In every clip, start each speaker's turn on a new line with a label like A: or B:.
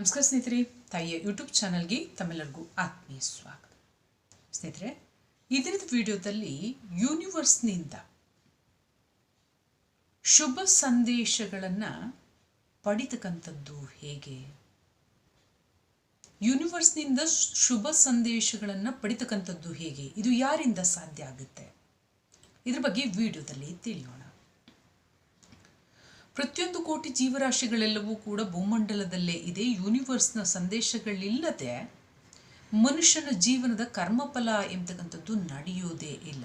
A: ನಮಸ್ಕಾರ ಸ್ನೇಹಿತರೆ, ತಾಯಿಯ ಯೂಟ್ಯೂಬ್ ಚಾನಲ್ಗೆ ತಮ್ಮೆಲ್ಲರಿಗೂ ಆತ್ಮೀಯ ಸ್ವಾಗತ. ಸ್ನೇಹಿತರೆ ಇದರದ ವಿಡಿಯೋದಲ್ಲಿ ಯೂನಿವರ್ಸ್ನಿಂದ ಶುಭ ಸಂದೇಶಗಳನ್ನು ಪಡಿತಕ್ಕಂಥದ್ದು ಹೇಗೆ? ಯೂನಿವರ್ಸ್ನಿಂದ ಶುಭ ಸಂದೇಶಗಳನ್ನು ಪಡಿತಕ್ಕಂಥದ್ದು ಹೇಗೆ? ಇದು ಯಾರಿಂದ ಸಾಧ್ಯ ಆಗುತ್ತೆ? ಇದ್ರ ಬಗ್ಗೆ ವಿಡಿಯೋದಲ್ಲಿ ತಿಳಿಯೋಣ. ಪ್ರತಿಯೊಂದು ಕೋಟಿ ಜೀವರಾಶಿಗಳೆಲ್ಲವೂ ಕೂಡ ಭೂಮಂಡಲದಲ್ಲೇ ಇದೆ. ಯೂನಿವರ್ಸ್ನ ಸಂದೇಶಗಳಿಲ್ಲದೆ ಮನುಷ್ಯನ ಜೀವನದ ಕರ್ಮಫಲ ಎಂಬತಕ್ಕಂಥದ್ದು ನಡೆಯೋದೇ ಇಲ್ಲ.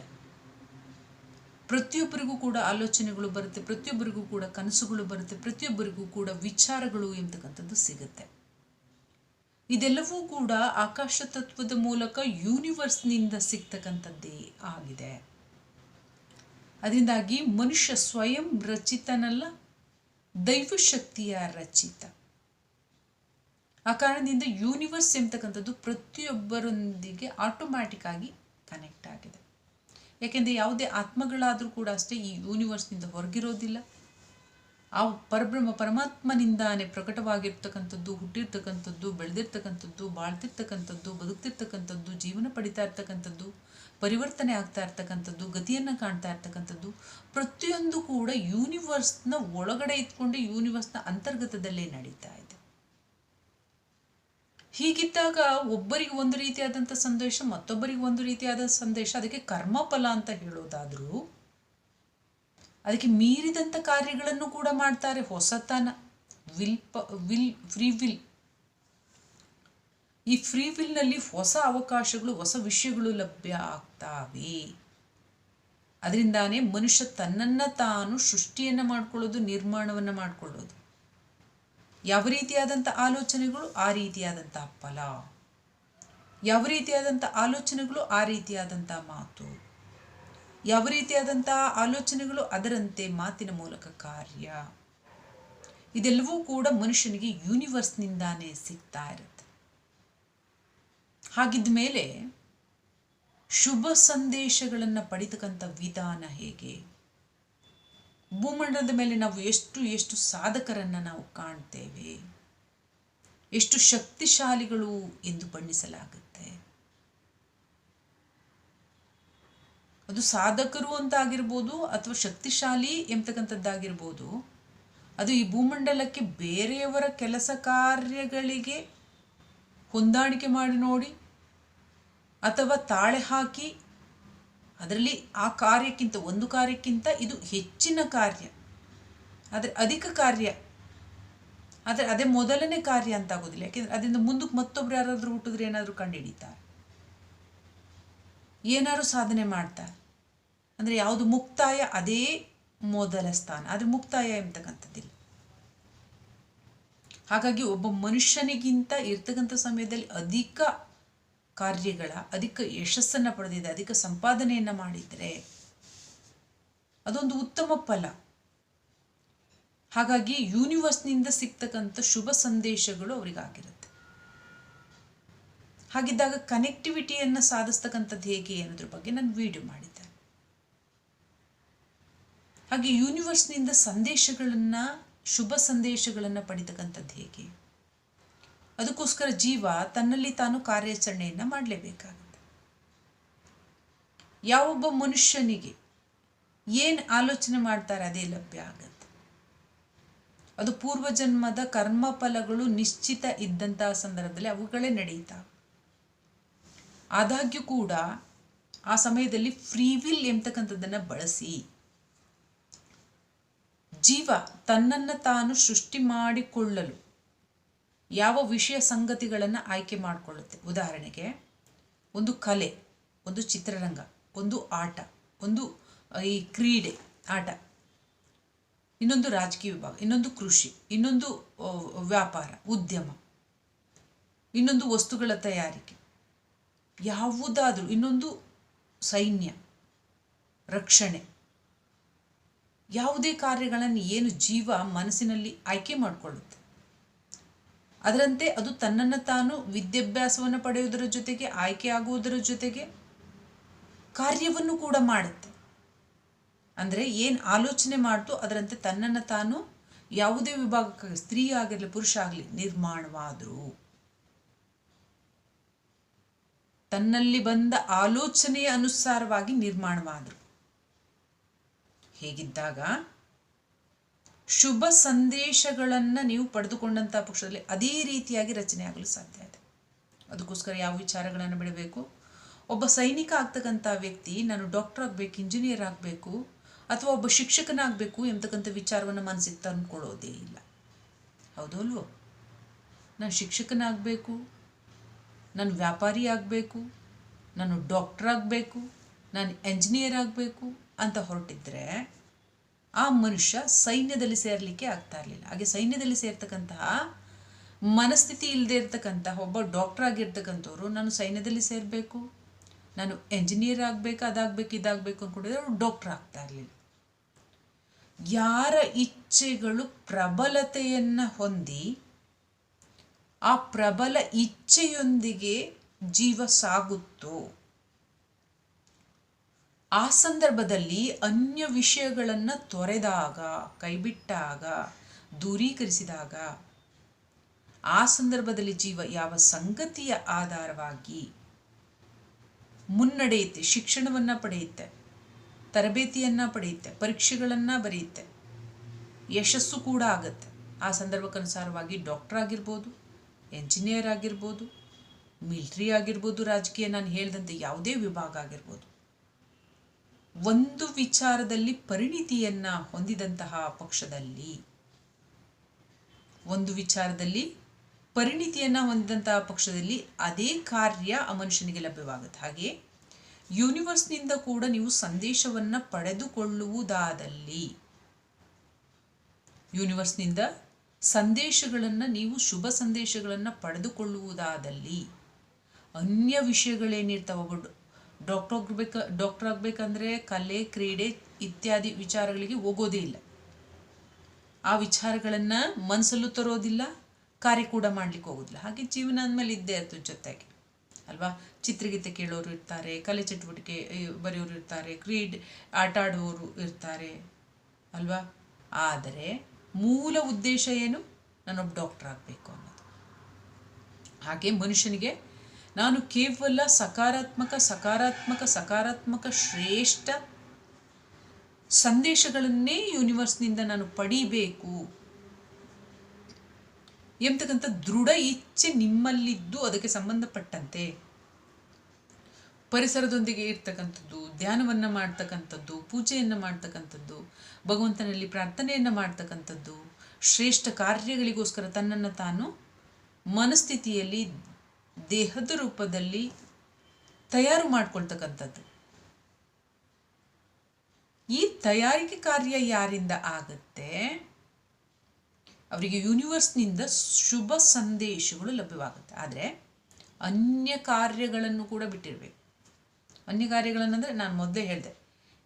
A: ಪ್ರತಿಯೊಬ್ಬರಿಗೂ ಕೂಡ ಆಲೋಚನೆಗಳು ಬರುತ್ತೆ, ಪ್ರತಿಯೊಬ್ಬರಿಗೂ ಕೂಡ ಕನಸುಗಳು ಬರುತ್ತೆ, ಪ್ರತಿಯೊಬ್ಬರಿಗೂ ಕೂಡ ವಿಚಾರಗಳು ಎಂಬತಕ್ಕಂಥದ್ದು ಸಿಗುತ್ತೆ. ಇದೆಲ್ಲವೂ ಕೂಡ ಆಕಾಶ ತತ್ವದ ಮೂಲಕ ಯೂನಿವರ್ಸ್ನಿಂದ ಸಿಗ್ತಕ್ಕಂಥದ್ದೇ ಆಗಿದೆ. ಅದರಿಂದಾಗಿ ಮನುಷ್ಯ ಸ್ವಯಂ ರಚಿತನಲ್ಲ ದೈವಶಕ್ತಿಯ ರಚಿತ. ಆ ಕಾರಣದಿಂದ ಯೂನಿವರ್ಸ್ ಎಂಬತಕ್ಕಂಥದ್ದು ಪ್ರತಿಯೊಬ್ಬರೊಂದಿಗೆ ಆಟೋಮ್ಯಾಟಿಕ್ ಆಗಿ ಕನೆಕ್ಟ್ ಆಗಿದೆ. ಯಾಕೆಂದರೆ ಯಾವುದೇ ಆತ್ಮಗಳಾದರೂ ಕೂಡ ಅಷ್ಟೇ ಈ ಯೂನಿವರ್ಸ್ನಿಂದ ಹೊರಗಿರೋದಿಲ್ಲ. ಆ ಪರಬ್ರಹ್ಮ ಪರಮಾತ್ಮನಿಂದಾನೇ ಪ್ರಕಟವಾಗಿರ್ತಕ್ಕಂಥದ್ದು, ಹುಟ್ಟಿರ್ತಕ್ಕಂಥದ್ದು, ಬೆಳೆದಿರ್ತಕ್ಕಂಥದ್ದು, ಬಾಳ್ತಿರ್ತಕ್ಕಂಥದ್ದು, ಬದುಕ್ತಿರ್ತಕ್ಕಂಥದ್ದು, ಜೀವನ ಪಡಿತಾ ಇರ್ತಕ್ಕಂಥದ್ದು, ಪರಿವರ್ತನೆ ಆಗ್ತಾ ಇರ್ತಕ್ಕಂಥದ್ದು, ಗತಿಯನ್ನು ಕಾಣ್ತಾ ಇರ್ತಕ್ಕಂಥದ್ದು, ಪ್ರತಿಯೊಂದು ಕೂಡ ಯೂನಿವರ್ಸ್ನ ಒಳಗಡೆ ಇಟ್ಕೊಂಡು ಯೂನಿವರ್ಸ್ನ ಅಂತರ್ಗತದಲ್ಲೇ ನಡೀತಾ ಇದೆ. ಹೀಗಿದ್ದಾಗ ಒಬ್ಬರಿಗೆ ಒಂದು ರೀತಿಯಾದಂಥ ಸಂದೇಶ, ಮತ್ತೊಬ್ಬರಿಗೆ ಒಂದು ರೀತಿಯಾದ ಸಂದೇಶ, ಅದಕ್ಕೆ ಕರ್ಮಫಲ ಅಂತ ಹೇಳೋದಾದರೂ ಅದಕ್ಕೆ ಮೀರಿದಂಥ ಕಾರ್ಯಗಳನ್ನು ಕೂಡ ಮಾಡ್ತಾರೆ. ಹೊಸತನ, ವಿಲ್ ಪ, ವಿಲ್, ಫ್ರೀ ವಿಲ್. ಈ ಫ್ರೀ ವಿಲ್ನಲ್ಲಿ ಹೊಸ ಅವಕಾಶಗಳು, ಹೊಸ ವಿಷಯಗಳು ಲಭ್ಯ ಆಗ್ತಾವೆ. ಅದರಿಂದಾನೇ ಮನುಷ್ಯ ತನ್ನನ್ನು ತಾನು ಸೃಷ್ಟಿಯನ್ನು ಮಾಡ್ಕೊಳ್ಳೋದು, ನಿರ್ಮಾಣವನ್ನು ಮಾಡ್ಕೊಳ್ಳೋದು. ಯಾವ ರೀತಿಯಾದಂಥ ಆಲೋಚನೆಗಳು, ಆ ರೀತಿಯಾದಂಥ ಫಲ. ಯಾವ ರೀತಿಯಾದಂಥ ಆಲೋಚನೆಗಳು, ಆ ರೀತಿಯಾದಂಥ ಮಾತು. ಯಾವ ರೀತಿಯಾದಂತಹ ಆಲೋಚನೆಗಳು ಅದರಂತೆ ಮಾತಿನ ಮೂಲಕ ಕಾರ್ಯ? ಇದೆಲ್ಲವೂ ಕೂಡ ಮನುಷ್ಯನಿಗೆ ಯೂನಿವರ್ಸ್ನಿಂದಾನೇ ಸಿಗ್ತಾ ಇರುತ್ತೆ. ಹಾಗಿದ್ದ ಮೇಲೆ ಶುಭ ಸಂದೇಶಗಳನ್ನು ಪಡಿತಕ್ಕಂಥ ವಿಧಾನ ಹೇಗೆ? ಭೂಮಂಡಲದ ಮೇಲೆ ನಾವು ಎಷ್ಟು ಎಷ್ಟು ಸಾಧಕರನ್ನು ನಾವು ಕಾಣ್ತೇವೆ? ಎಷ್ಟು ಶಕ್ತಿಶಾಲಿಗಳು ಎಂದು ಬಣ್ಣಿಸಲಾಗುತ್ತೆ ಅದು ಸಾಧಕರು ಅಂತ ಆಗಿರ್ಬೋದು ಅಥವಾ ಶಕ್ತಿಶಾಲಿ ಎಂಬತಕ್ಕಂಥದ್ದಾಗಿರ್ಬೋದು, ಅದು ಈ ಭೂಮಂಡಲಕ್ಕೆ ಬೇರೆಯವರ ಕೆಲಸ ಕಾರ್ಯಗಳಿಗೆ ಹೊಂದಾಣಿಕೆ ಮಾಡಿ ನೋಡಿ ಅಥವಾ ತಾಳೆ ಹಾಕಿ ಅದರಲ್ಲಿ ಆ ಕಾರ್ಯಕ್ಕಿಂತ ಒಂದು ಕಾರ್ಯಕ್ಕಿಂತ ಇದು ಹೆಚ್ಚಿನ ಕಾರ್ಯ. ಆದರೆ ಅಧಿಕ ಕಾರ್ಯ, ಆದರೆ ಅದೇ ಮೊದಲನೇ ಕಾರ್ಯ ಅಂತ ಆಗೋದಿಲ್ಲ ಯಾಕೆಂದರೆ ಅದರಿಂದ ಮುಂದಕ್ಕೆ ಮತ್ತೊಬ್ರು ಯಾರಾದರೂ ಹುಟ್ಟಿದ್ರೆ ಏನಾದರೂ ಕಂಡು ಹಿಡಿತಾರೆ. ಏನಾದ್ರು ಸಾಧನೆ ಮಾಡ್ತಾರೆ. ಅಂದರೆ ಯಾವುದು ಮುಕ್ತಾಯ ಅದೇ ಮೊದಲ ಸ್ಥಾನ ಆದರೆ ಮುಕ್ತಾಯ ಎಂಬತಕ್ಕಂಥದ್ದಿಲ್ಲ. ಹಾಗಾಗಿ ಒಬ್ಬ ಮನುಷ್ಯನಿಗಿಂತ ಇರ್ತಕ್ಕಂಥ ಸಮಯದಲ್ಲಿ ಅಧಿಕ ಕಾರ್ಯಗಳ, ಅಧಿಕ ಯಶಸ್ಸನ್ನು ಪಡೆದಿದೆ, ಅಧಿಕ ಸಂಪಾದನೆಯನ್ನು ಮಾಡಿದರೆ ಅದೊಂದು ಉತ್ತಮ ಫಲ. ಹಾಗಾಗಿ ಯೂನಿವರ್ಸ್ನಿಂದ ಸಿಗ್ತಕ್ಕಂಥ ಶುಭ ಸಂದೇಶಗಳು ಅವರಿಗಾಗಿರುತ್ತೆ ಹಾಗಿದ್ದಾಗ ಕನೆಕ್ಟಿವಿಟಿಯನ್ನು ಸಾಧಿಸ್ತಕ್ಕಂಥದ್ದು ಹೇಗೆ ಅನ್ನೋದ್ರ ಬಗ್ಗೆ ನಾನು ವಿಡಿಯೋ ಮಾಡಿದ್ದೆ. ಹಾಗೆ ಯೂನಿವರ್ಸ್ನಿಂದ ಸಂದೇಶಗಳನ್ನು, ಶುಭ ಸಂದೇಶಗಳನ್ನು ಪಡಿತಕ್ಕಂಥದ್ದು ಹೇಗೆ? ಅದಕ್ಕೋಸ್ಕರ ಜೀವ ತನ್ನಲ್ಲಿ ತಾನು ಕಾರ್ಯಾಚರಣೆಯನ್ನು ಮಾಡಲೇಬೇಕಾಗುತ್ತೆ. ಯಾವೊಬ್ಬ ಮನುಷ್ಯನಿಗೆ ಏನು ಆಲೋಚನೆ ಮಾಡ್ತಾರೆ ಅದೇ ಲಭ್ಯ ಆಗುತ್ತೆ. ಅದು ಪೂರ್ವಜನ್ಮದ ಕರ್ಮಫಲಗಳು ನಿಶ್ಚಿತ ಇದ್ದಂತಹ ಸಂದರ್ಭದಲ್ಲಿ ಅವುಗಳೇ ನಡೆಯುತ್ತವೆ ಆದಾಗ್ಯೂ ಕೂಡ ಆ ಸಮಯದಲ್ಲಿ ಫ್ರೀ ವಿಲ್ ಎಂಬತಕ್ಕಂಥದ್ದನ್ನು ಬಳಸಿ ಜೀವ ತನ್ನನ್ನು ತಾನು ಸೃಷ್ಟಿ ಮಾಡಿಕೊಳ್ಳಲು ಯಾವ ವಿಷಯ ಸಂಗತಿಗಳನ್ನು ಆಯ್ಕೆ ಮಾಡಿಕೊಳ್ಳುತ್ತೆ. ಉದಾಹರಣೆಗೆ, ಒಂದು ಕಲೆ, ಒಂದು ಚಿತ್ರರಂಗ, ಒಂದು ಆಟ, ಒಂದು ಈ ಕ್ರೀಡೆ, ಆಟ. ಇನ್ನೊಂದು ರಾಜಕೀಯ ವಿಭಾಗ, ಇನ್ನೊಂದು ಕೃಷಿ, ಇನ್ನೊಂದು ವ್ಯಾಪಾರ, ಉದ್ಯಮ, ಇನ್ನೊಂದು ವಸ್ತುಗಳ ತಯಾರಿಕೆ. ಯಾವುದಾದ್ರೂ ಇನ್ನೊಂದು ಸೈನ್ಯ, ರಕ್ಷಣೆ ಯಾವುದೇ ಕಾರ್ಯಗಳನ್ನು ಏನು ಜೀವ ಮನಸ್ಸಿನಲ್ಲಿ ಆಯ್ಕೆ ಮಾಡಿಕೊಳ್ಳುತ್ತೆ. ಅದರಂತೆ ಅದು ತನ್ನನ್ನು ತಾನು ವಿದ್ಯಾಭ್ಯಾಸವನ್ನು ಪಡೆಯುವುದರ ಜೊತೆಗೆ, ಆಯ್ಕೆ ಆಗುವುದರ ಜೊತೆಗೆ ಕಾರ್ಯವನ್ನು ಕೂಡ ಮಾಡುತ್ತೆ. ಅಂದರೆ ಏನು ಆಲೋಚನೆ ಮಾಡ್ತು ಅದರಂತೆ ತನ್ನನ್ನು ತಾನು ಯಾವುದೇ ವಿಭಾಗಕ್ಕಾಗಿ, ಸ್ತ್ರೀ ಆಗಿರಲಿ, ಪುರುಷ ಆಗಲಿ ನಿರ್ಮಾಣವಾದರು. ತನ್ನಲ್ಲಿ ಬಂದ ಆಲೋಚನೆಯ ಅನುಸಾರವಾಗಿ ನಿರ್ಮಾಣವಾದರು. ಹೇಗಿದ್ದಾಗ ಶುಭ ಸಂದೇಶಗಳನ್ನು ನೀವು ಪಡೆದುಕೊಂಡಂಥ ಪಕ್ಷದಲ್ಲಿ ಅದೇ ರೀತಿಯಾಗಿ ರಚನೆ ಆಗಲು ಸಾಧ್ಯ ಇದೆ. ಅದಕ್ಕೋಸ್ಕರ ಯಾವ ವಿಚಾರಗಳನ್ನು ಬಿಡಬೇಕು? ಒಬ್ಬ ಸೈನಿಕ ಆಗ್ತಕ್ಕಂಥ ವ್ಯಕ್ತಿ, ನಾನು ಡಾಕ್ಟರ್ ಆಗಬೇಕು, ಇಂಜಿನಿಯರ್ ಆಗಬೇಕು, ಅಥವಾ ಒಬ್ಬ ಶಿಕ್ಷಕನಾಗಬೇಕು ಎಂಬತಕ್ಕಂಥ ವಿಚಾರವನ್ನು ಮನಸ್ಸಿಗೆ ತಂದುಕೊಳ್ಳೋದೇ ಇಲ್ಲ. ಹೌದು ನಾನು ಶಿಕ್ಷಕನಾಗಬೇಕು, ನಾನು ವ್ಯಾಪಾರಿ ಆಗಬೇಕು, ನಾನು ಡಾಕ್ಟರ್ ಆಗಬೇಕು, ನಾನು ಎಂಜಿನಿಯರ್ ಆಗಬೇಕು ಅಂತ ಹೊರಟಿದ್ರೆ ಆ ಮನುಷ್ಯ ಸೈನ್ಯದಲ್ಲಿ ಸೇರಲಿಕ್ಕೆ ಆಗ್ತಾ ಇರಲಿಲ್ಲ. ಹಾಗೆ ಸೈನ್ಯದಲ್ಲಿ ಸೇರ್ತಕ್ಕಂತಹ ಮನಸ್ಥಿತಿ ಇಲ್ಲದೆ ಇರ್ತಕ್ಕಂತಹ ಒಬ್ಬ ಡಾಕ್ಟರ್ ಆಗಿರ್ತಕ್ಕಂಥವ್ರು, ನಾನು ಸೈನ್ಯದಲ್ಲಿ ಸೇರಬೇಕು, ನಾನು ಎಂಜಿನಿಯರ್ ಆಗಬೇಕು, ಅದಾಗಬೇಕು, ಇದಾಗಬೇಕು ಅಂದ್ಕೊಂಡಿದ್ರೆ ಅವರು ಡಾಕ್ಟರ್ ಆಗ್ತಾ ಇರಲಿಲ್ಲ. ಯಾರ ಇಚ್ಛೆಗಳು ಪ್ರಬಲತೆಯನ್ನು ಹೊಂದಿ ಆ ಪ್ರಬಲ ಇಚ್ಛೆಯೊಂದಿಗೆ ಜೀವ ಸಾಗುತ್ತೋ ಆ ಸಂದರ್ಭದಲ್ಲಿ ಅನ್ಯ ವಿಷಯಗಳನ್ನು ತೊರೆದಾಗ, ಕೈಬಿಟ್ಟಾಗ, ದೂರೀಕರಿಸಿದಾಗ, ಆ ಸಂದರ್ಭದಲ್ಲಿ ಜೀವ ಯಾವ ಸಂಗತಿಯ ಆಧಾರವಾಗಿ ಮುನ್ನಡೆಯುತ್ತೆ, ಶಿಕ್ಷಣವನ್ನು ಪಡೆಯುತ್ತೆ, ತರಬೇತಿಯನ್ನು ಪಡೆಯುತ್ತೆ, ಪರೀಕ್ಷೆಗಳನ್ನು ಬರೆಯುತ್ತೆ, ಯಶಸ್ಸು ಕೂಡ ಆಗುತ್ತೆ. ಆ ಸಂದರ್ಭಕ್ಕನುಸಾರವಾಗಿ ಡಾಕ್ಟರ್ ಆಗಿರ್ಬೋದು, ಎಂಜಿನಿಯರ್ ಆಗಿರ್ಬೋದು, ಮಿಲ್ಟ್ರಿ ಆಗಿರ್ಬೋದು, ರಾಜಕೀಯ ನಾನು ಹೇಳಿದಂತೆ ಯಾವುದೇ ವಿಭಾಗ ಆಗಿರ್ಬೋದು. ಒಂದು ವಿಚಾರದಲ್ಲಿ ಪರಿಣಿತಿಯನ್ನ ಹೊಂದಿದಂತಹ ಪಕ್ಷದಲ್ಲಿ. ಒಂದು ವಿಚಾರದಲ್ಲಿ ಪರಿಣಿತಿಯನ್ನ ಹೊಂದಿದಂತಹ ಪಕ್ಷದಲ್ಲಿ ಅದೇ ಕಾರ್ಯ ಆ ಮನುಷ್ಯನಿಗೆ ಲಭ್ಯವಾಗುತ್ತೆ. ಹಾಗೆ ಯೂನಿವರ್ಸ್ನಿಂದ ಕೂಡ ನೀವು ಸಂದೇಶವನ್ನ ಪಡೆದುಕೊಳ್ಳುವುದಾದಲ್ಲಿ ಯೂನಿವರ್ಸ್ನಿಂದ ಸಂದೇಶಗಳನ್ನು ನೀವು ಶುಭ ಸಂದೇಶಗಳನ್ನು ಪಡೆದುಕೊಳ್ಳುವುದಾದಲ್ಲಿ ಅನ್ಯ ವಿಷಯಗಳೇನಿರ್ತಾವ ಡಾಕ್ಟರ್ ಆಗಬೇಕು, ಡಾಕ್ಟರ್ ಆಗಬೇಕಂದ್ರೆ ಕಲೆ, ಕ್ರೀಡೆ ಇತ್ಯಾದಿ ವಿಚಾರಗಳಿಗೆ ಹೋಗೋದೇ ಇಲ್ಲ. ಆ ವಿಚಾರಗಳನ್ನು ಮನಸ್ಸಲ್ಲೂ ತರೋದಿಲ್ಲ, ಕಾರ್ಯ ಕೂಡ ಮಾಡ್ಲಿಕ್ಕೆ ಹೋಗೋದಿಲ್ಲ. ಹಾಗೆ ಜೀವನ ಅಂದಮೇಲೆ ಇದ್ದೇ ಇರ್ತದೆ ಜೊತೆಗೆ, ಅಲ್ವಾ? ಚಿತ್ರಗೀತೆ ಕೇಳೋರು ಇರ್ತಾರೆ, ಕಲೆ ಚಟುವಟಿಕೆ ಬರೆಯೋರು ಇರ್ತಾರೆ, ಕ್ರೀಡೆ, ಆಟ ಆಡುವವರು ಇರ್ತಾರೆ, ಅಲ್ವಾ? ಆದರೆ ಮೂಲ ಉದ್ದೇಶ ಏನು? ನಾನೊಬ್ಬ ಡಾಕ್ಟರ್ ಆಗಬೇಕು ಅನ್ನೋದು. ಹಾಗೆ ಮನುಷ್ಯನಿಗೆ ನಾನು ಕೇವಲ ಸಕಾರಾತ್ಮಕ ಸಕಾರಾತ್ಮಕ ಸಕಾರಾತ್ಮಕ ಶ್ರೇಷ್ಠ ಸಂದೇಶಗಳನ್ನೇ ಯೂನಿವರ್ಸ್ನಿಂದ ನಾನು ಪಡಿಬೇಕು. ಎಂಬತಕ್ಕಂಥ ದೃಢ ಇಚ್ಛೆ ನಿಮ್ಮಲ್ಲಿದ್ದು ಅದಕ್ಕೆ ಸಂಬಂಧಪಟ್ಟಂತೆ. ಪರಿಸರದೊಂದಿಗೆ ಇರ್ತಕ್ಕಂಥದ್ದು, ಧ್ಯಾನವನ್ನು ಮಾಡ್ತಕ್ಕಂಥದ್ದು, ಪೂಜೆಯನ್ನು ಮಾಡ್ತಕ್ಕಂಥದ್ದು, ಭಗವಂತನಲ್ಲಿ ಪ್ರಾರ್ಥನೆಯನ್ನು ಮಾಡ್ತಕ್ಕಂಥದ್ದು, ಶ್ರೇಷ್ಠ ಕಾರ್ಯಗಳಿಗೋಸ್ಕರ ತನ್ನನ್ನು ತಾನು ಮನಸ್ಥಿತಿಯಲ್ಲಿ ದೇಹದ ರೂಪದಲ್ಲಿ ತಯಾರು ಮಾಡ್ಕೊಳ್ತಕ್ಕಂಥದ್ದು. ಈ ತಯಾರಿಕೆ ಕಾರ್ಯ ಯಾರಿಂದ ಆಗುತ್ತೆ? ಅವರಿಗೆ ಯೂನಿವರ್ಸ್ನಿಂದ ಶುಭ ಸಂದೇಶಗಳು ಲಭ್ಯವಾಗುತ್ತೆ. ಆದರೆ ಅನ್ಯ ಕಾರ್ಯಗಳನ್ನು ಕೂಡ ಬಿಟ್ಟಿರಬೇಕು. ಅನ್ಯ ಕಾರ್ಯಗಳನ್ನಂದರೆ ನಾನು ಮೊದಲೇ ಹೇಳಿದೆ.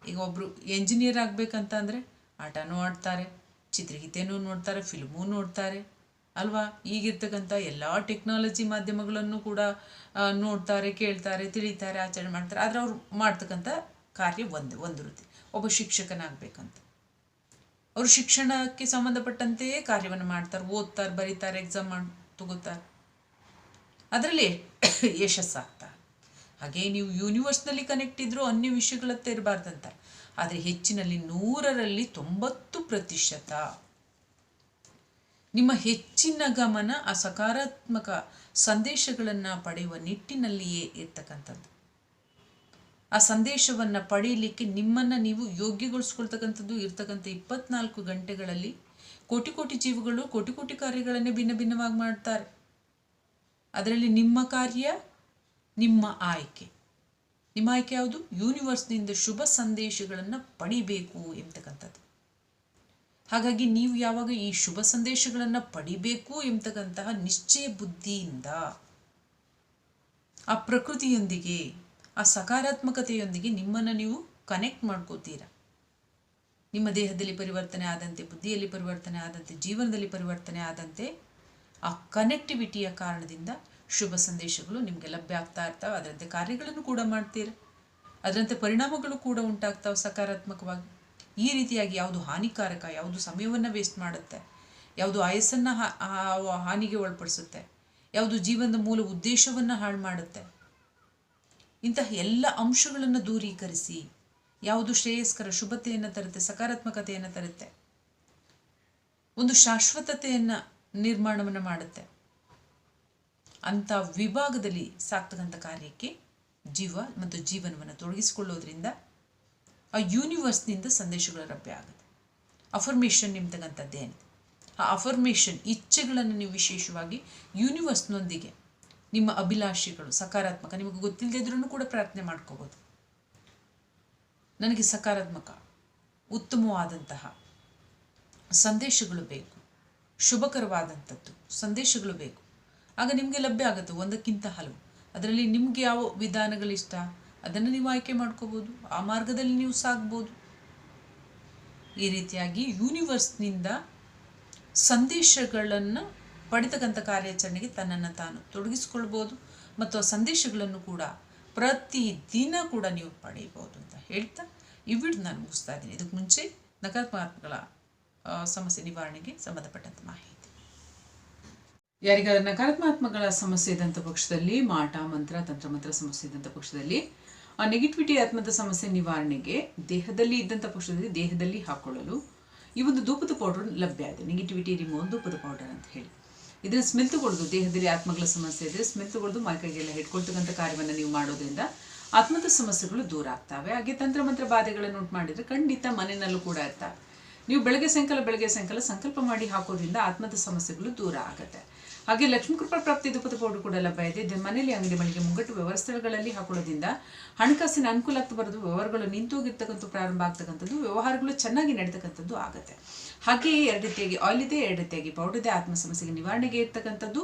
A: ಈಗ ಒಬ್ಬರು ಎಂಜಿನಿಯರ್ ಆಗಬೇಕಂತ ಅಂದರೆ ಆಟನೂ ಆಡ್ತಾರೆ, ಚಿತ್ರಗೀತೆನೂ ನೋಡ್ತಾರೆ ಫಿಲ್ಮೂ ನೋಡ್ತಾರೆ. ಅಲ್ವಾ? ಈಗಿರ್ತಕ್ಕಂಥ ಎಲ್ಲ ಟೆಕ್ನಾಲಜಿ ಮಾಧ್ಯಮಗಳನ್ನು ಕೂಡ ನೋಡ್ತಾರೆ, ಕೇಳ್ತಾರೆ, ತಿಳಿತಾರೆ, ಆಚರಣೆ ಮಾಡ್ತಾರೆ. ಆದರೆ ಅವ್ರು ಮಾಡ್ತಕ್ಕಂಥ ಕಾರ್ಯ ಒಂದು ಒಂದು ರೀತಿ. ಒಬ್ಬ ಶಿಕ್ಷಕನಾಗಬೇಕಂತ. ಅವರು ಶಿಕ್ಷಣಕ್ಕೆ ಸಂಬಂಧಪಟ್ಟಂತೆಯೇ ಕಾರ್ಯವನ್ನು ಮಾಡ್ತಾರೆ. ಓದ್ತಾರೆ, ಬರೀತಾರೆ ಎಕ್ಸಾಮ್ ಮಾಡಿ, ತಗೋತಾರೆ. ಅದರಲ್ಲಿ ಯಶಸ್ಸಾಗ್ತಾರೆ ಹಾಗೆ ನೀವು ಯೂನಿವರ್ಸ್ನಲ್ಲಿ ಕನೆಕ್ಟ್ ಇದ್ದರೂ ಅನ್ಯ ವಿಷಯಗಳತ್ತ ಇರಬಾರ್ದಂತ. ಆದರೆ ಹೆಚ್ಚಿನಲ್ಲಿ ನೂರರಲ್ಲಿ ತೊಂಬತ್ತು ಪ್ರತಿಶತ ನಿಮ್ಮ ಹೆಚ್ಚಿನ ಗಮನ ಆ ಸಕಾರಾತ್ಮಕ ಸಂದೇಶಗಳನ್ನು ಪಡೆಯುವ ನಿಟ್ಟಿನಲ್ಲಿಯೇ ಇರ್ತಕ್ಕಂಥದ್ದು. ಆ ಸಂದೇಶವನ್ನು ಪಡೆಯಲಿಕ್ಕೆ ನಿಮ್ಮನ್ನು ನೀವು ಯೋಗ್ಯಗೊಳಿಸ್ಕೊಳ್ತಕ್ಕಂಥದ್ದು ಇರ್ತಕ್ಕಂಥ ಇಪ್ಪತ್ನಾಲ್ಕು ಗಂಟೆಗಳಲ್ಲಿ ಕೋಟಿ ಕೋಟಿ ಜೀವಗಳು ಕೋಟಿ ಕೋಟಿ ಕಾರ್ಯಗಳನ್ನೇ ಭಿನ್ನ ಭಿನ್ನವಾಗಿ ಮಾಡ್ತಾರೆ. ಅದರಲ್ಲಿ ನಿಮ್ಮ ಕಾರ್ಯ, ನಿಮ್ಮ ಆಯ್ಕೆ. ನಿಮ್ಮ ಆಯ್ಕೆ ಯಾವುದು? ಯೂನಿವರ್ಸ್ನಿಂದ ಶುಭ ಸಂದೇಶಗಳನ್ನು ಪಡಿಬೇಕು ಎಂಬತಕ್ಕಂಥದ್ದು ಹಾಗಾಗಿ ನೀವು ಯಾವಾಗ ಈ ಶುಭ ಸಂದೇಶಗಳನ್ನು ಪಡಿಬೇಕು ಎಂಬತಕ್ಕಂತಹ ನಿಶ್ಚಯ ಬುದ್ಧಿಯಿಂದ ಆ ಪ್ರಕೃತಿಯೊಂದಿಗೆ, ಆ ಸಕಾರಾತ್ಮಕತೆಯೊಂದಿಗೆ ನಿಮ್ಮನ್ನು ನೀವು ಕನೆಕ್ಟ್ ಮಾಡ್ಕೋತೀರ. ನಿಮ್ಮ ದೇಹದಲ್ಲಿ ಪರಿವರ್ತನೆ ಆದಂತೆ, ಬುದ್ಧಿಯಲ್ಲಿ ಪರಿವರ್ತನೆ ಆದಂತೆ, ಜೀವನದಲ್ಲಿ ಪರಿವರ್ತನೆ ಆದಂತೆ ಆ ಕನೆಕ್ಟಿವಿಟಿಯ ಕಾರಣದಿಂದ ಶುಭ ಸಂದೇಶಗಳು ನಿಮಗೆ ಲಭ್ಯ ಆಗ್ತಾ ಇರ್ತವೆ. ಅದರಂತೆ ಕಾರ್ಯಗಳನ್ನು ಕೂಡ ಮಾಡ್ತೀರ. ಅದರಂತೆ ಪರಿಣಾಮಗಳು ಕೂಡ ಉಂಟಾಗ್ತಾವೆ ಸಕಾರಾತ್ಮಕವಾಗಿ. ಈ ರೀತಿಯಾಗಿ ಯಾವುದು ಹಾನಿಕಾರಕ, ಯಾವುದು ಸಮಯವನ್ನು ವೇಸ್ಟ್ ಮಾಡುತ್ತೆ, ಯಾವುದು ಆಯಸ್ಸನ್ನು ಹಾನಿಗೆ ಒಳಪಡಿಸುತ್ತೆ, ಯಾವುದು ಜೀವನದ ಮೂಲ ಉದ್ದೇಶವನ್ನು ಹಾಳು ಮಾಡುತ್ತೆ. ಇಂತಹ ಎಲ್ಲ ಅಂಶಗಳನ್ನು ದೂರೀಕರಿಸಿ ಯಾವುದು ಶ್ರೇಯಸ್ಕರ ಶುಭತೆಯನ್ನು ತರುತ್ತೆ, ಸಕಾರಾತ್ಮಕತೆಯನ್ನು ತರುತ್ತೆ, ಒಂದು ಶಾಶ್ವತತೆಯನ್ನು ನಿರ್ಮಾಣವನ್ನು ಮಾಡುತ್ತೆ. ಅಂಥ ವಿಭಾಗದಲ್ಲಿ ಸಾಕ್ತಕ್ಕಂಥ ಕಾರ್ಯಕ್ಕೆ ಜೀವ ಮತ್ತು ಜೀವನವನ್ನು ತೊಡಗಿಸಿಕೊಳ್ಳೋದ್ರಿಂದ ಆ ಯೂನಿವರ್ಸ್ನಿಂದ ಸಂದೇಶಗಳು ಲಭ್ಯ ಆಗುತ್ತೆ. ಅಫರ್ಮೇಷನ್ ನಿಮ್ತಕ್ಕಂಥದ್ದೇನಿದೆ ಆ ಅಫರ್ಮೇಷನ್ ಇಚ್ಛೆಗಳನ್ನು ನೀವು ವಿಶೇಷವಾಗಿ ಯೂನಿವರ್ಸ್ನೊಂದಿಗೆ ನಿಮ್ಮ ಅಭಿಲಾಷೆಗಳು, ಸಕಾರಾತ್ಮಕ, ನಿಮಗೆ ಗೊತ್ತಿಲ್ಲದಿದ್ರೂ ಕೂಡ ಪ್ರಾರ್ಥನೆ ಮಾಡ್ಕೋಬೋದು. ನನಗೆ ಸಕಾರಾತ್ಮಕ, ಉತ್ತಮವಾದಂತಹ ಸಂದೇಶಗಳು ಬೇಕು. ಶುಭಕರವಾದಂಥದ್ದು ಸಂದೇಶಗಳು ಬೇಕು. ಆಗ ನಿಮಗೆ ಲಭ್ಯ ಆಗುತ್ತೆ ಒಂದಕ್ಕಿಂತ ಹಲವು. ಅದರಲ್ಲಿ ನಿಮ್ಗೆ ಯಾವ ವಿಧಾನಗಳಿಷ್ಟ? ಅದನ್ನು ನೀವು ಆಯ್ಕೆ ಮಾಡ್ಕೋಬೋದು. ಆ ಮಾರ್ಗದಲ್ಲಿ ನೀವು ಸಾಗ್ಬೋದು. ಈ ರೀತಿಯಾಗಿ ಯೂನಿವರ್ಸ್ನಿಂದ ಸಂದೇಶಗಳನ್ನು ಪಡೆತಕ್ಕಂಥ ಕಾರ್ಯಾಚರಣೆಗೆ ತನ್ನನ್ನು ತಾನು ತೊಡಗಿಸ್ಕೊಳ್ಬೋದು. ಮತ್ತು ಆ ಸಂದೇಶಗಳನ್ನು ಕೂಡ ಪ್ರತಿದಿನ ಕೂಡ ನೀವು ಪಡೆಯಬಹುದು ಅಂತ ಹೇಳ್ತಾ ಈ ವಿಡಿಯೋ ನಾನು ಮುಗಿಸ್ತಾ ಇದ್ದೀನಿ. ಇದಕ್ಕೆ ಮುಂಚೆ ನಕಾರಾತ್ಮಕಗಳ ಸಮಸ್ಯೆ ನಿವಾರಣೆಗೆ ಸಂಬಂಧಪಟ್ಟಂಥ ಮಾಹಿತಿ. ಯಾರಿಗಾದ್ರೂ ನಕಾರಾತ್ಮಕಗಳ ಸಮಸ್ಯೆ ಇದ್ದಂಥ ಪಕ್ಷದಲ್ಲಿ, ಮಾಟ, ಮಂತ್ರ ತಂತ್ರಮಂತ್ರ ಸಮಸ್ಯೆ ಇದ್ದಂಥ ಪಕ್ಷದಲ್ಲಿ ಆ ನೆಗೆಟಿವಿಟಿ ಆತ್ಮದ ಸಮಸ್ಯೆ ನಿವಾರಣೆಗೆ ದೇಹದಲ್ಲಿ ಇದ್ದಂಥ ಪಕ್ಷದಲ್ಲಿ ದೇಹದಲ್ಲಿ ಹಾಕೊಳ್ಳಲು ಈ ಒಂದು ಧೂಪದ ಪೌಡರ್ ಲಭ್ಯ ಇದೆ. ನೆಗೆಟಿವಿಟಿ ರಿಮೂವ್ ಧೂಪದ ಪೌಡರ್ ಅಂತ ಹೇಳಿ. ಇದನ್ನು ಸ್ಮೆಲ್ ತಗೊಳ್ಳೋದು, ದೇಹದಲ್ಲಿ ಆತ್ಮಗಳ ಸಮಸ್ಯೆ ಇದೆ ಸ್ಮೆಲ್ ತಗೊಳ್ಳೋದು ಮೈಕೈಗೆಲ್ಲ ಹಿಡ್ಕೊಳ್ತಕ್ಕಂಥ ಕಾರ್ಯವನ್ನು ನೀವು ಮಾಡೋದ್ರಿಂದ ಆತ್ಮದ ಸಮಸ್ಯೆಗಳು ದೂರ ಆಗ್ತವೆ. ಹಾಗೆ ತಂತ್ರಮಂತ್ರ ಬಾಧೆಗಳನ್ನು ಉಂಟು ಮಾಡಿದರೆ ಖಂಡಿತ ಮನೆಯಲ್ಲೂ ಕೂಡ ಇರ್ತವೆ. ನೀವು ಬೆಳಗ್ಗೆ ಸಾಯಂಕಾಲ ಬೆಳಗ್ಗೆ ಸಾಯಂಕಾಲ ಸಂಕಲ್ಪ ಮಾಡಿ ಹಾಕೋದ್ರಿಂದ ಆತ್ಮದ ಸಮಸ್ಯೆಗಳು ದೂರ ಆಗುತ್ತೆ. ಹಾಗೆ ಲಕ್ಷ್ಮೀ ಕೃಪಾ ಪ್ರಾಪ್ತಿ ಧೂಪದ ಪೌಡರ್ ಕೂಡ ಲಭ್ಯ ಇದೆ. ಮನೆಯಲ್ಲಿ ಅಂಗಡಿ ಮಳಿಗೆ ಮುಂಗಟ್ಟು ವ್ಯವಸ್ಥೆಗಳಲ್ಲಿ ಹಾಕೊಳ್ಳೋದ್ರಿಂದ ಹಣಕಾಸಿನ ಅನುಕೂಲ ಆಗ್ತಾ ಬರೋದು, ವ್ಯವಹಾರಗಳು ನಿಂತೋಗಿರ್ತಕ್ಕಂಥ ಪ್ರಾರಂಭ ಆಗ್ತಕ್ಕಂಥದ್ದು, ವ್ಯವಹಾರಗಳು ಚೆನ್ನಾಗಿ ನಡೀತಕ್ಕಂಥದ್ದು ಆಗುತ್ತೆ. ಹಾಗೆಯೇ ಎರಡು ರೀತಿಯಾಗಿ ಆಯಿಲ್ ಇದೆ ಎರಡು ರೀತಿಯಾಗಿ ಪೌಡರ್ ಇದೆ, ಆತ್ಮ ಸಮಸ್ಯೆಗೆ ನಿವಾರಣೆಗೆ ಇರ್ತಕ್ಕಂಥದ್ದು.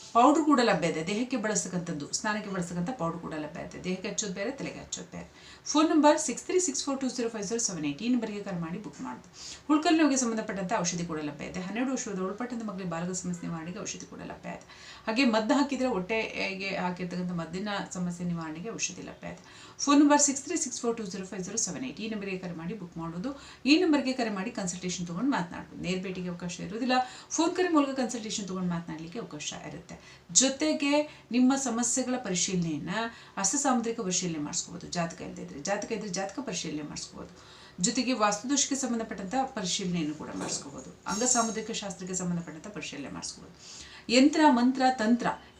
A: ಪೌಡ್ರ್ ಕೂಡ ಲಭ್ಯ ಇದೆ. ದೇಹಕ್ಕೆ ಬಳಸ್ತಕ್ಕಂಥದ್ದು ಸ್ನಾನಕ್ಕೆ ಬಳಸ್ತಕ್ಕಂಥ ಪೌಡ್ರ್ ಕೂಡ ಲಭ್ಯ ಇದೆ. ದೇಹಕ್ಕೆ ಹಚ್ಚೋದು ಬೇರೆ, ತಲೆಗೆ ಹಚ್ಚೋದು ಬೇರೆ. Phone number six three six four two zero five zero seven eight ಈ ನಂಬರ್ಗೆ ಕರೆ ಮಾಡಿ ಬುಕ್ ಮಾಡಿದೆ. ಹುಳ್ಕಲ್ ನೋವಿಗೆ ಸಂಬಂಧಪಟ್ಟಂಥ ಔಷಧಿ ಕೂಡ ಲಭ್ಯ ಇದೆ. ಹನ್ನೆರಡು ವರ್ಷದ ಒಳಪಟ್ಟಂಥ ಮಕ್ಕಳಿಗೆ ಬಾಲಕ ಸಮಸ್ಯೆ ನಿವಾರಣೆಗೆ ಔಷಧಿ ಕೂಡ ಲಭ್ಯ ಇದೆ. ಹಾಗೆ ಮದ್ದು ಹಾಕಿದರೆ ಹೊಟ್ಟೆಗೆ ಹಾಕಿರ್ತಕ್ಕಂಥ ಮದ್ದಿನ ಸಮಸ್ಯೆ ನಿವಾರಣೆಗೆ ಔಷಧಿ ಲಭ್ಯ ಇದೆ. Phone number six three six four two zero five zero seven eight ಈ ನಂಬರ್ಗೆ ಕರೆ ಮಾಡಿ ಬುಕ್ ಮಾಡೋದು. ಈ ನಂಬರ್ಗೆ ಕರೆ ಮಾಡಿ ಕನ್ಸಲ್ಟೇಷನ್ ತೊಗೊಂಡು ಮಾತನಾಡ್ಬೋದು. ನೇರ ಭೇಟಿಗೆ ಅವಕಾಶ ಇರೋದಿಲ್ಲ ಫೋನ್ ಕರೆ ಮೂಲಕ ಕನ್ಸಲ್ಟೇಷನ್ ತೊಗೊಂಡು ಮಾತನಾಡಲಿಕ್ಕೆ ಅವಕಾಶ ಇರುತ್ತೆ. ಜೊತೆಗೆ ನಿಮ್ಮ ಸಮಸ್ಯೆಗಳ ಪರಿಶೀಲನೆಯನ್ನು ಸಾಮುದ್ರಿಕ ಪರಿಶೀಲನೆ ಮಾಡಿಸ್ಕೋಬೋದು. ಜಾತಕ ಇಲ್ಲದೆ ಇದ್ರೆ. ಜಾತಕ ಇದ್ರೆ ಜಾತಕ ಪರಿಶೀಲನೆ ಮಾಡಿಸ್ಕೋಬೋದು. ಜೊತೆಗೆ ವಾಸ್ತುದೋಷಕ್ಕೆ ಸಂಬಂಧಪಟ್ಟಂಥ ಪರಿಶೀಲನೆಯನ್ನು ಕೂಡ ಮಾಡಿಸ್ಕೋಬೋದು. ಅಂಗ ಸಾಮುದ್ರಿಕ ಶಾಸ್ತ್ರಕ್ಕೆ ಸಂಬಂಧಪಟ್ಟಂಥ ಪರಿಶೀಲನೆ ಮಾಡಿಸ್ಕೋಬೋದು. ಯಂತ್ರ, ಮಂತ್ರ, ತಂತ್ರ